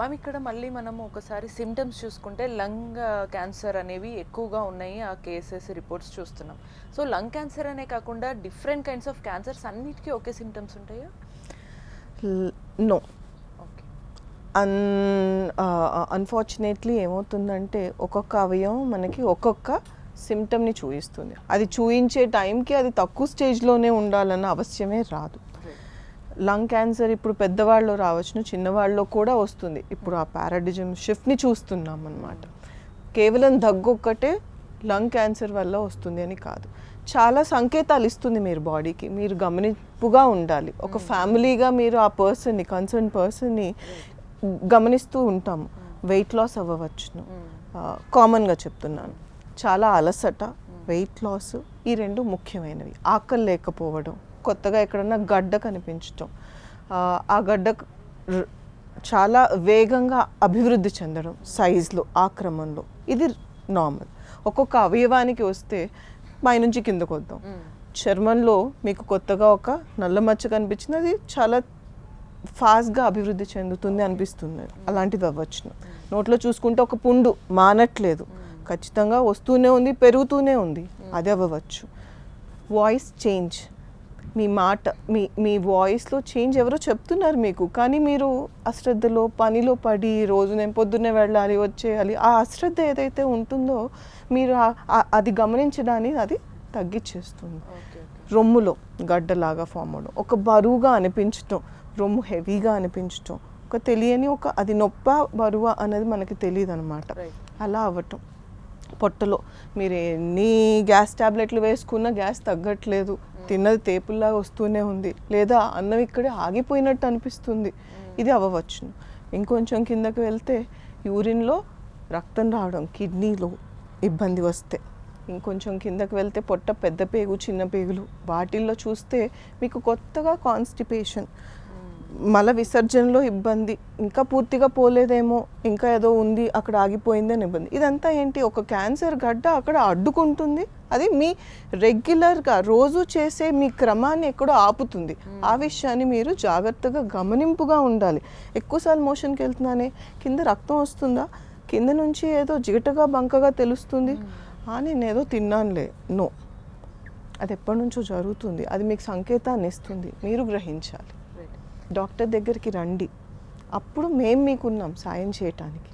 Ma'am ఇక్కడ మళ్ళీ మనం ఒకసారి సిమ్టమ్స్ చూసుకుంటే లంగ్ క్యాన్సర్ అనేవి ఎక్కువగా ఉన్నాయి. ఆ కేసెస్ రిపోర్ట్స్ చూస్తున్నాం. సో లంగ్ క్యాన్సర్ అనే కాకుండా డిఫరెంట్ కైండ్స్ ఆఫ్ క్యాన్సర్స్ అన్నిటికీ ఒకే సిమ్టమ్స్ ఉంటాయా? నో ఓకే అన్ అన్ఫార్చునేట్లీ ఏమవుతుందంటే ఒక్కొక్క అవయవం మనకి ఒక్కొక్క సిమ్టమ్ని చూపిస్తుంది అది చూయించే టైంకి అది తక్కువ స్టేజ్లోనే ఉండాలన్న అవశ్యమే రాదు. లంగ్ క్యాన్సర్ ఇప్పుడు పెద్దవాళ్ళు రావచ్చును చిన్నవాళ్ళలో కూడా వస్తుంది. ఇప్పుడు ఆ పారాడిజం షిఫ్ట్ని చూస్తున్నాం అనమాట కేవలం దగ్గు ఒక్కటే లంగ్ క్యాన్సర్ వల్ల వస్తుంది అని కాదు. చాలా సంకేతాలు ఇస్తుంది మీరు బాడీకి. మీరు గమనింపుగా ఉండాలి. ఒక ఫ్యామిలీగా మీరు ఆ పర్సన్ని కన్సర్న్ పర్సన్ని గమనిస్తూ ఉంటాము. వెయిట్ లాస్ అవ్వవచ్చును. కామన్గా చెప్తున్నాను. చాలా అలసట వెయిట్ లాస్ ఈ రెండు ముఖ్యమైనవి. ఆకలి లేకపోవడం కొత్తగా ఎక్కడన్నా గడ్డ కనిపించటం. ఆ, గడ్డ చాలా వేగంగా అభివృద్ధి చెందడం సైజులో ఆ క్రమంలో ఇది నార్మల్. ఒక్కొక్క అవయవానికి వస్తే పైనుంచి కిందకు వద్దాం చర్మంలో మీకు కొత్తగా ఒక నల్ల మచ్చ కనిపించింది అది చాలా ఫాస్ట్గా అభివృద్ధి చెందుతుంది అనిపిస్తుంది. అలాంటిది అవ్వచ్చును నోట్లో చూసుకుంటే ఒక పుండు మానట్లేదు. ఖచ్చితంగా వస్తూనే ఉంది పెరుగుతూనే ఉంది. అది అవ్వవచ్చు వాయిస్ చేంజ్. మీ మాట మీ మీ వాయిస్లో చేంజ్ ఎవరో చెప్తున్నారు మీకు. కానీ మీరు అశ్రద్ధలో పనిలో పడి రోజు నేను పొద్దున్నే వెళ్ళాలి వచ్చేయాలి ఆ అశ్రద్ధ ఏదైతే ఉంటుందో మీరు అది గమనించడాన్ని అది తగ్గించేస్తుంది రొమ్ములో గడ్డలాగా ఫామ్ అవడం ఒక బరువుగా అనిపించటం రొమ్ము హెవీగా అనిపించటం ఒక తెలియని ఒక అది నొప్ప బరువా అనేది మనకి తెలియదు అనమాట. అలా అవ్వటం. పొట్టలో మీరు ఎన్ని గ్యాస్ టాబ్లెట్లు వేసుకున్నా గ్యాస్ తగ్గట్లేదు. తిన్నది తేపుల్లాగా వస్తూనే ఉంది. లేదా అన్నం ఇక్కడే ఆగిపోయినట్టు అనిపిస్తుంది. ఇది అవ్వవచ్చును. ఇంకొంచెం కిందకి వెళ్తే యూరిన్లో రక్తం రావడం కిడ్నీలో ఇబ్బంది వస్తే. ఇంకొంచెం కిందకి వెళ్తే పొట్ట పెద్ద పేగు చిన్న పేగులు. వాటిల్లో చూస్తే మీకు కొత్తగా కాన్స్టిపేషన్. మల విసర్జనలో ఇబ్బంది ఇంకా పూర్తిగా పోలేదేమో ఇంకా ఏదో ఉంది అక్కడ ఆగిపోయింది అని ఇబ్బంది. ఇదంతా ఏంటి? ఒక క్యాన్సర్ గడ్డ అక్కడ అడ్డుకుంటుంది. అది మీ రెగ్యులర్గా రోజు చేసే మీ క్రమాన్ని ఎక్కడో ఆపుతుంది. ఆ విషయాన్ని మీరు జాగ్రత్తగా గమనింపుగా ఉండాలి. ఎక్కువసార్లు మోషన్కి వెళ్తున్నానే కింద రక్తం వస్తుందా? కింద నుంచి ఏదో జిగటగా బంకగా తెలుస్తుంది. నేను ఏదో తిన్నానులే నో. అది ఎప్పటి నుంచో జరుగుతుంది. అది మీకు సంకేతాన్ని ఇస్తుంది. మీరు గ్రహించాలి. డాక్టర్ దగ్గరికి రండి. అప్పుడు మేము మీకున్నాం సాయం చేయటానికి.